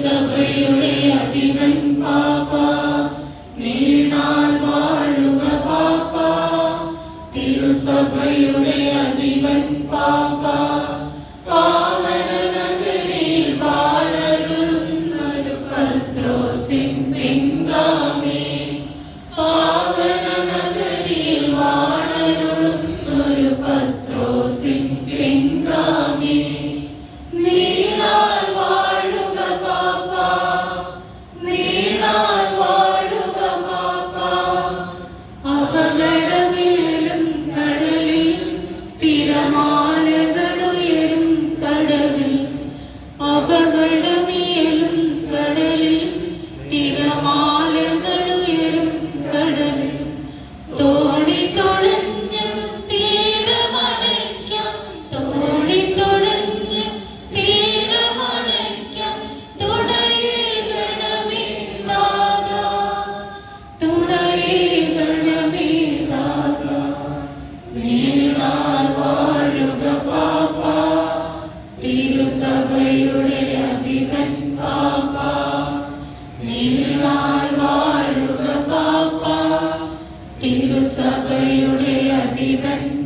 സഭയുടെ അധിപൻ പാപ്പ നീണാൽ വാഴുക പാപ്പ. തിരുസഭയുടെ അധിപൻ പാപ്പ പാവനനഗരിയിൽ വാഴകളുന്നൊരു പത്രോസിൻ പിങ്കാമേ പാവനനഗരിയിൽ വാഴകളുന്നൊരു പത്രോസിൻ പിങ്കാമേ സഭയുടെ അധിപൻ പാപ്പ. നീളാൽ വാഴുക പാപ്പ. തിരുസഭയുടെ അധിപൻ